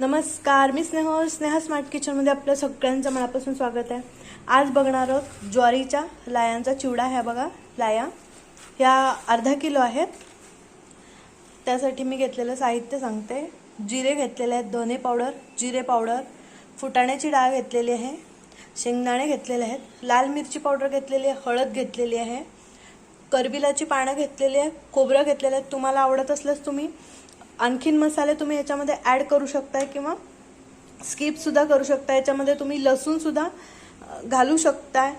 नमस्कार मी स्नेह स्नेहा स्मार्ट किचनमध्ये आपल्या सगळ्यांचं मनापासून स्वागत आहे. आज बघणार आहोत ज्वारीच्या लायांचा चिवडा. ह्या बघा लाया. ह्या अर्धा किलो आहेत. त्यासाठी मी घेतलेलं साहित्य सांगते. जिरे घेतलेले आहेत धने पावडर जिरे पावडर फुटाण्याची डाळ घेतलेली आहे शेंगदाणे घेतलेले आहेत लाल मिरची पावडर घेतलेली आहे हळद घेतलेली आहे करबिलाची पानं घेतलेली आहे खोबरं घेतलेलं आहे. तुम्हाला आवडत असल्यास तुम्ही. आणखीन मसाले तुम्ही याच्यामध्ये ॲड करू शकताय किंवा स्किपसुद्धा करू शकता याच्यामध्ये तुम्ही लसूणसुद्धा घालू शकताय.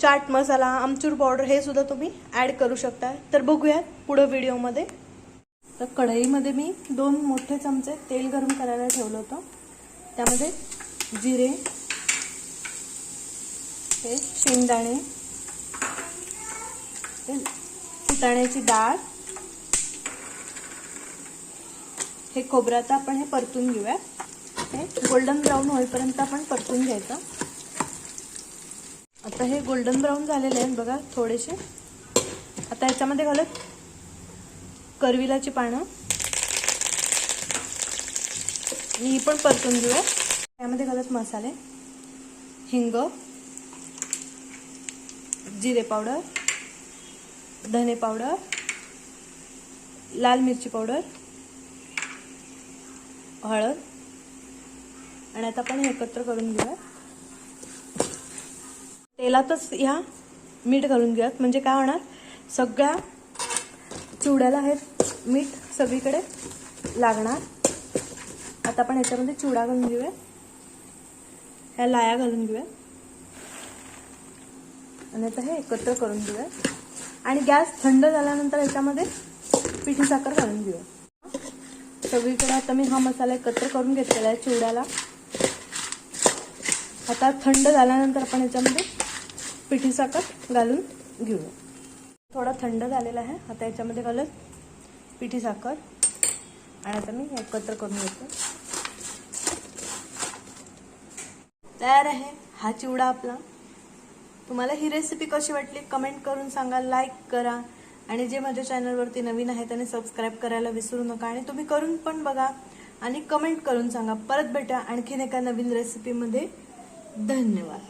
चाट मसाला आमचूर पावडर हे सुद्धा तुम्ही ॲड करू शकताय. तर बघूयात पुढं व्हिडिओमध्ये तर कढईमध्ये मी दोन मोठे चमचे तेल गरम करायला ठेवलं होतं. त्यामध्ये जिरे हे शेंगदाणे फुटाण्याची डाळ हे खोबरं आता आपण हे परतून घेऊया हे गोल्डन ब्राऊन होईपर्यंत आपण परतून घ्यायचं. आता हे गोल्डन ब्राऊन झालेले आहेत बघा थोडेसे. आता याच्यामध्ये घालत करविलाची पानं. ही पण परतून घेऊया त्यामध्ये घालत मसाले हिंग जिरे पावडर धने पावडर लाल मिरची पावडर हळद. आणि आता आपण हे एकत्र करून घेऊया तेलातच ह्या मीठ घालून घेऊयात. म्हणजे काय होणार? सगळ्या चिवड्याला हे मीठ सगळीकडे लागणार. आता आपण ह्याच्यामध्ये चिवडा घालून घेऊया ह्या लाया घालून घेऊया आणि आता हे एकत्र करून घेऊया आणि गॅस थंड झाल्यानंतर ह्याच्यामध्ये पिठी साखर घालून घेऊया सगळीकडे आता मी हा मसाला एकत्र करून घेतलेला आहे चिवड्याला. आता थंड झाल्यानंतर आपण याच्यामध्ये पिठी साखर घालून घेऊया. थोडा थंड झालेला आहे. आता याच्यामध्ये घालत पिठी साखर. आणि आता मी एकत्र करून घेतो. तयार आहे हा चिवडा आपला. तुम्हाला ही रेसिपी कशी वाटली? कमेंट करून सांगा. लाईक करा. आणि जे माझ्या चॅनलवरती नवीन आहे त्याने सबस्क्राईब करायला विसरू नका आणि तुम्ही करून पण बघा. आणि कमेंट करून सांगा. परत भेटा आणखीन एका नवीन रेसिपीमध्ये धन्यवाद.